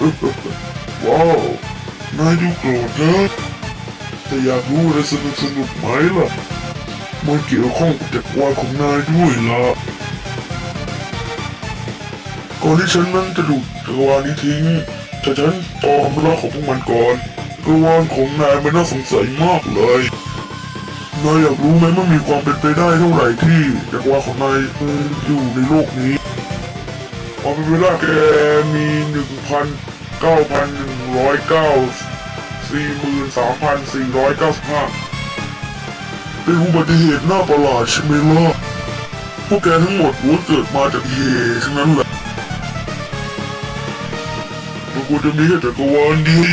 ว้าวนายดูโกรธนะแต่อยากรู้อะไรสนุกสนุกๆไหมล่ะ มันเกี่ยวข้องกับจักรวาลของนายด้วยล่ะ ก่อนที่ฉันนั้นจะดูดจักรวาลนี้ทิ้งแต่ฉันตอมรักของพวกมันก่อนจักรวาลของนายมันน่าสงสัยมากเลยนายอยากรู้ไหมมันมีความเป็นไปได้เท่าไหร่ที่จักรวาลของนายอยู่ในโลกนี้ ความเป็นไปได้แกมีหนึ่งพันเก้าพันหนึ่งร้อยเก้าสี่หมื่นสามพันสี่ร้อยเก้าสิบห้าเป็นอุบัติเหตุน่าประหลาดใช่ไหมล่ะพวกแกทั้งหมดล้วนเกิดมาจากเหตุทั้งนั้นแหละมันควรจะมีแค่จักรวาลเดียว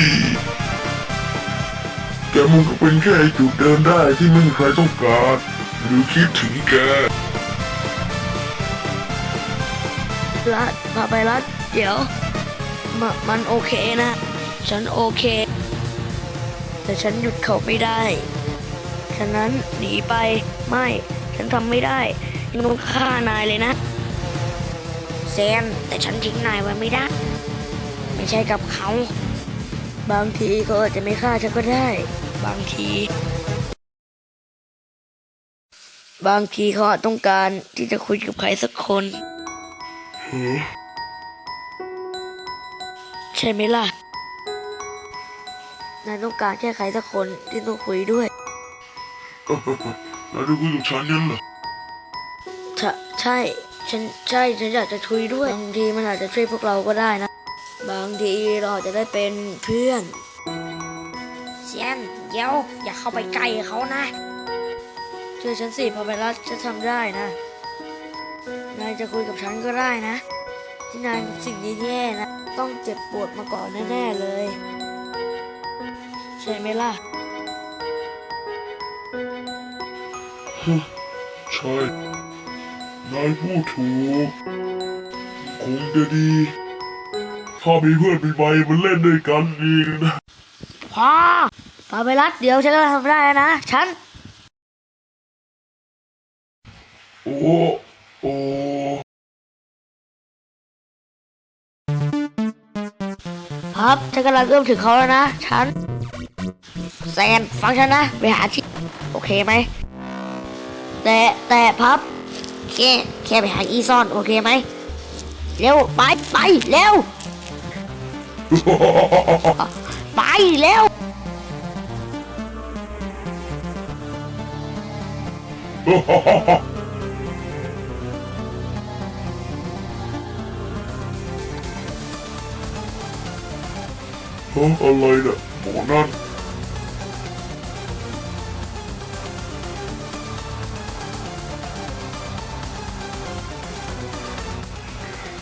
แกมันก็เป็นแค่จุดเดินได้ที่ไม่มีใครต้องการ หรือคิดถึงแก รัดพาไปรัดเดี๋ยวมมันโอเคนะ ฉันโอเค แต่ฉันหยุดเขาไม่ได้ ฉะนั้นหนีไปไม่ฉันทำไม่ได้ยังต้องฆ่านายเลยนะแซนแต่ฉันทิ้งนายไว้ไม่ได้ ไม่ใช่กับเขา บางทีเขาอาจจะไม่ฆ่าฉันก็ได้ บางทีบางทีเขาอาจต้องการที่จะคุยกับใครสักคน ใช่ไหมล่ะ นายต้องการแค่ใครสักคนที่ต้องคุยด้วยแล้วได้คุยกับฉันยันเหรอใช่ใช่ ฉันใช่ ฉันอยากจะคุยด้วย บางทีมันอาจจะช่วยพวกเราก็ได้นะ บางทีเราอาจจะได้เป็นเพื่อน เซียนเดี๋ยว อย่าเข้าไปใกล้เขานะ เชื่อฉันสิพอไปรัดจะทำได้นะ นายจะคุยกับฉันก็ได้นะ ที่นายมีสิ่งแย่ๆนะ ต้องเจ็บปวดมาก่อนแน่ๆเลย ใช่ไหมล่ะ ใช่ นายพูดถูก คงจะดี ถ้ามีเพื่อนมีใบมันเล่นด้วยกันอีกนะพอพาไปรัดเดี๋ยวฉันก็ทำได้นะ ฉัน โอ้โอ้ ครับฉันกำลังเอื้อมถึงเขาแล้วนะ ฉันแซนฟังฉันนะ ไปหาที่ โอเคไหม แต่แต่พับ แค่แค่ไปหาอีซอน โอเคไหม เร็ว ไปไปเร็ว ไปเร็วเฮ้ ออะไรเนี่ยหมอนั่น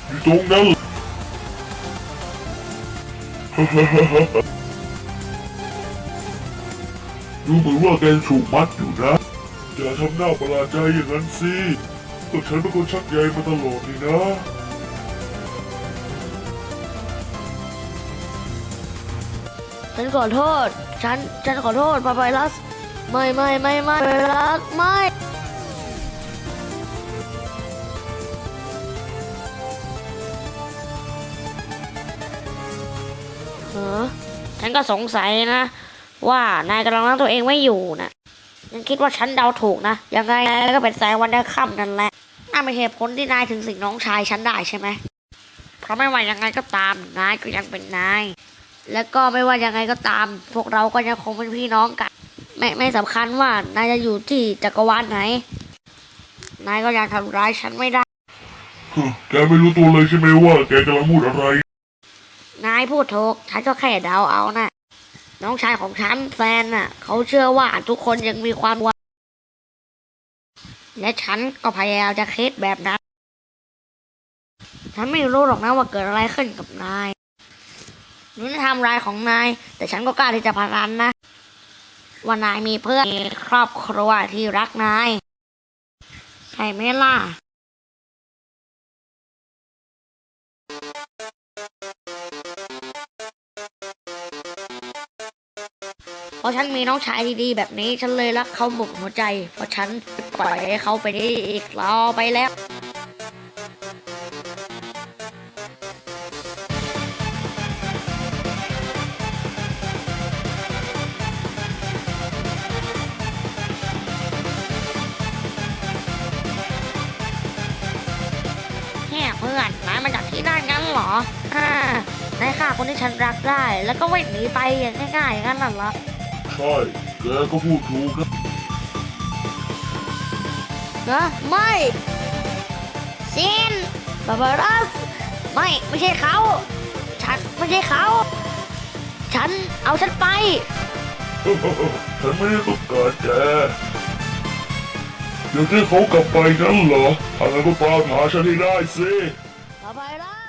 อยู่ตรงนั้นเหรอดูเหมือนว่าแกถูกมัดอยู่นะอย่าทำหน้าประหลาดใจอย่างนั้นสิก็ฉันเป็นคนชักใยมาตลอดนี่นะ ฉันขอโทษ ฉัน ฉันขอโทษพาไปรัส ไม่ไม่ไม่ไม่ไปรักไม่เออฉันก็สงสัยนะ ว่านายกำลังรักตัวเองไม่อยู่นะฉันคิดว่าฉันเดาถูกนะ ยังไงก็เป็นแสงวันเดอค่ำนั่นแหละน่าเป็นเหตุผลที่นายถึงสิ่งน้องชายฉันได้ใช่ไหมเพราะไม่ว่ายังไงก็ตามนายก็ยังเป็นนาย แล้วก็ไม่ว่ายังไงก็ตาม พวกเราก็ยังคงเป็นพี่น้องกัน ไม่ไม่สำคัญว่านายจะอยู่ที่จักรวาลไหน นายก็ยังทำร้ายฉันไม่ได้ฮึแกไม่รู้ตัวเลยใช่ไหมว่าแกกำลังพูดอะไร นายพูดถูกฉันก็แค่เดาเอานะน้องชายของฉันแฟนน่ะ เขาเชื่อว่าทุกคนยังมีความหวังและฉันก็พยายามจะคิดแบบนั้น ฉันไม่รู้หรอกนะว่าเกิดอะไรขึ้นกับนาย หรือในทำลายของนาย แต่ฉันก็กล้าที่จะพนันนะ ว่านายมีเพื่อนมีครอบครัวที่รักนาย ใช่ไหมล่ะเพราะฉันมีน้องชายดีๆแบบนี้ ฉันเลยรักเขาหมดหัวใจ เพราะฉันปล่อยให้เขาไปได้อีกรอไปแล้ว ออ่านายฆ่าคนที่ฉันรักได้ แล้วก็วิ่งหนีไปอย่างง่ายๆอย่างนั้นน่ะเหรอ ใช่แกก็พูดถูกนะนะไม่ซินบาบารัสไม่ไม่ใช่เขา ฉันไม่ใช่เขา ฉันเอาฉันไป ฉันไม่ได้ต้องการแกเดี๋ยวที่เขากลับไปงั้นเหรออะไรก็ตามหาฉันให้ได้สิ 拜拜啦。